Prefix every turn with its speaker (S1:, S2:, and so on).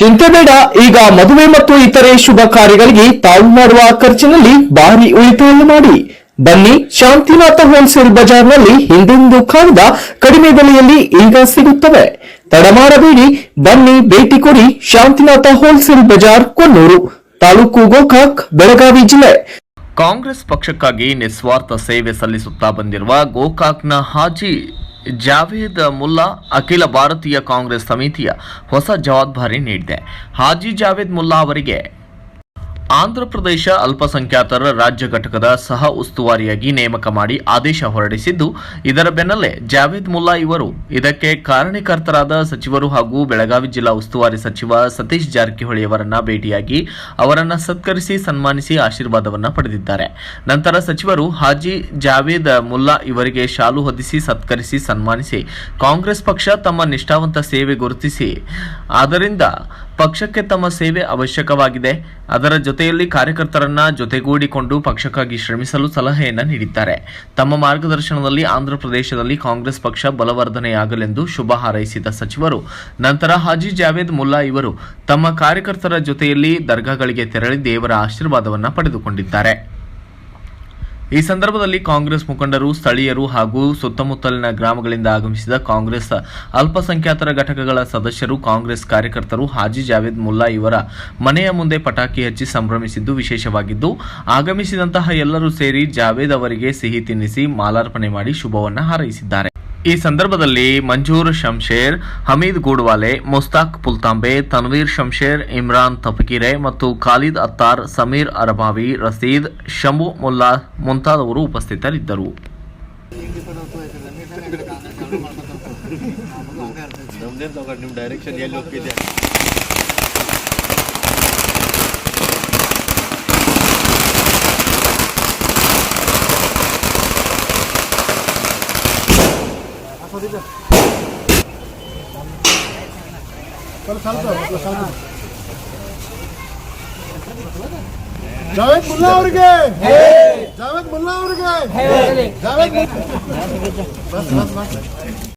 S1: ಚಿಂತೆ ಬೇಡ, ಈಗ ಮದುವೆ ಮತ್ತು ಇತರೆ ಶುಭ ಕಾರ್ಯಗಳಿಗೆ ತಾವು ಮಾಡುವ ಖರ್ಚಿನಲ್ಲಿ ಭಾರಿ ಉಳಿತಾಯ ಮಾಡಿ. ಬನ್ನಿ, ಶಾಂತಿನಾಥ ಹೋಲ್ಸೇಲ್ ಬಜಾರ್ನಲ್ಲಿ ಹಿಂದೆಂದು ಕಾಣದ ಕಡಿಮೆ ಬೆಲೆಯಲ್ಲಿ ಈಗ ಸಿಗುತ್ತವೆ. ತಡಮಾಡಬೇಡಿ, ಬನ್ನಿ, ಭೇಟಿ ಕೊಡಿ ಶಾಂತಿನಾಥ ಹೋಲ್ಸೇಲ್ ಬಜಾರ್ ಕೊನ್ನೂರು ತಾಲೂಕು ಗೋಕಾಕ್, ಬೆಳಗಾವಿ ಜಿಲ್ಲೆ.
S2: ಕಾಂಗ್ರೆಸ್ ಪಕ್ಷಕ್ಕಾಗಿ ನಿಸ್ವಾರ್ಥ ಸೇವೆ ಸಲ್ಲಿಸುತ್ತಾ ಬಂದಿರುವ ಗೋಕಾಕ್ನ ಹಾಜಿ. ಜಾವೇದ್ ಮುಲ್ಲಾ ಅಖಿಲ ಭಾರತೀಯ ಕಾಂಗ್ರೆಸ್ ಸಮಿತಿಯ ಹೊಸ ಜವಾಬ್ದಾರಿ ನೀಡಿದೆ. ಹಾಜಿ ಜಾವೇದ್ ಮುಲ್ಲಾ ಅವರಿಗೆ ಆಂಧ್ರಪ್ರದೇಶ ಅಲ್ಪಸಂಖ್ಯಾತರ ರಾಜ್ಯ ಘಟಕದ ಸಹ ಉಸ್ತುವಾರಿಯಾಗಿ ನೇಮಕ ಮಾಡಿ ಆದೇಶ ಹೊರಡಿಸಿದ್ದು, ಇದರ ಬೆನ್ನಲ್ಲೇ ಜಾವೇದ್ ಮುಲ್ಲಾ ಇವರು, ಇದಕ್ಕೆ ಕಾರಣಕರ್ತರಾದ ಸಚಿವರು ಹಾಗೂ ಬೆಳಗಾವಿ ಜಿಲ್ಲಾ ಉಸ್ತುವಾರಿ ಸಚಿವ ಸತೀಶ್ ಜಾರಕಿಹೊಳಿ ಅವರನ್ನ ಭೇಟಿಯಾಗಿ ಅವರನ್ನ ಸತ್ಕರಿಸಿ ಸನ್ಮಾನಿಸಿ ಆಶೀರ್ವಾದವನ್ನ ಪಡೆದಿದ್ದಾರೆ. ನಂತರ ಸಚಿವರು ಹಾಜಿ ಜಾವೇದ್ ಮುಲ್ಲಾ ಇವರಿಗೆ ಶಾಲು ಹೊದಿಸಿ ಸತ್ಕರಿಸಿ ಸನ್ಮಾನಿಸಿ ಕಾಂಗ್ರೆಸ್ ಪಕ್ಷ ತಮ್ಮ ನಿಷ್ಠಾವಂತ ಸೇವೆ ಗುರುತಿಸಿ, ಆದ್ದರಿಂದ ಪಕ್ಷಕ್ಕೆ ತಮ್ಮ ಸೇವೆ ಅವಶ್ಯಕವಾಗಿದೆ. ಅದರ ಜೊತೆಯಲ್ಲಿ ಕಾರ್ಯಕರ್ತರನ್ನ ಜೊತೆಗೂಡಿಕೊಂಡು ಪಕ್ಷಕ್ಕಾಗಿ ಶ್ರಮಿಸಲು ಸಲಹೆಯನ್ನ ನೀಡಿದ್ದಾರೆ. ತಮ್ಮ ಮಾರ್ಗದರ್ಶನದಲ್ಲಿ ಆಂಧ್ರಪ್ರದೇಶದಲ್ಲಿ ಕಾಂಗ್ರೆಸ್ ಪಕ್ಷ ಬಲವರ್ಧನೆಯಾಗಲೆಂದು ಶುಭ ಹಾರೈಸಿದ ಸಚಿವರು, ನಂತರ ಹಾಜಿ ಜಾವೇದ್ ಮುಲ್ಲಾ ಇವರು ತಮ್ಮ ಕಾರ್ಯಕರ್ತರ ಜೊತೆಯಲ್ಲಿ ದರ್ಗಾಗಳಿಗೆ ತೆರಳಿ ದೇವರ ಆಶೀರ್ವಾದವನ್ನ ಪಡೆದುಕೊಂಡಿದ್ದಾರೆ. ಈ ಸಂದರ್ಭದಲ್ಲಿ ಕಾಂಗ್ರೆಸ್ ಮುಖಂಡರು, ಸ್ಥಳೀಯರು ಹಾಗೂ ಸುತ್ತಮುತ್ತಲಿನ ಗ್ರಾಮಗಳಿಂದ ಆಗಮಿಸಿದ ಕಾಂಗ್ರೆಸ್ ಅಲ್ಪಸಂಖ್ಯಾತರ ಘಟಕಗಳ ಸದಸ್ಯರು, ಕಾಂಗ್ರೆಸ್ ಕಾರ್ಯಕರ್ತರು ಹಾಜಿ ಜಾವೇದ್ ಮುಲ್ಲಾ ಇವರ ಮನೆಯ ಮುಂದೆ ಪಟಾಕಿ ಹಚ್ಚಿ ಸಂಭ್ರಮಿಸಿದ್ದು ವಿಶೇಷವಾಗಿದ್ದು, ಆಗಮಿಸಿದಂತಹ ಎಲ್ಲರೂ ಸೇರಿ ಜಾವೇದ್ ಅವರಿಗೆ ಸಿಹಿ ತಿನ್ನಿಸಿ ಮಾಲಾರ್ಪಣೆ ಮಾಡಿ ಶುಭವನ್ನು ಹಾರೈಸಿದ್ದಾರೆ. ಈ ಸಂದರ್ಭದಲ್ಲಿ ಮಂಜೂರ್ ಶಂಶೇರ್, ಹಮೀದ್ ಗೂಡ್ವಾಲೆ, ಮುಸ್ತಾಕ್ ಪುಲ್ತಾಂಬೆ, ತನ್ವೀರ್ ಶಂಶೇರ್, ಇಮ್ರಾನ್ ತಪಕಿರೆ ಮತ್ತು ಖಾಲಿದ್ ಅತ್ತಾರ್, ಸಮೀರ್ ಅರಬಾವಿ, ರಸೀದ್ ಶಂಭು ಮುಲ್ಲಾ ಮುಂತಾದವರು ಉಪಸ್ಥಿತರಿದ್ದರು.
S3: ನಿಮ್ಮ ಡೈರೆಕ್ಷನ್ ಎಲ್ಲಿ ಹೋಗ್ತಿದೆ
S4: ಜಾವೇದ್ ಮುಲ್ಲಾ ಅವ್ರಿಗೆ ಜಾವೇದ್ ಮುಲ್ಲಾ ಅವ್ರಿಗೆ ಜಾವೇದ್ ಮುಲ್ಲಾ- ಬಸ್ ಬಸ್ ಬಸ್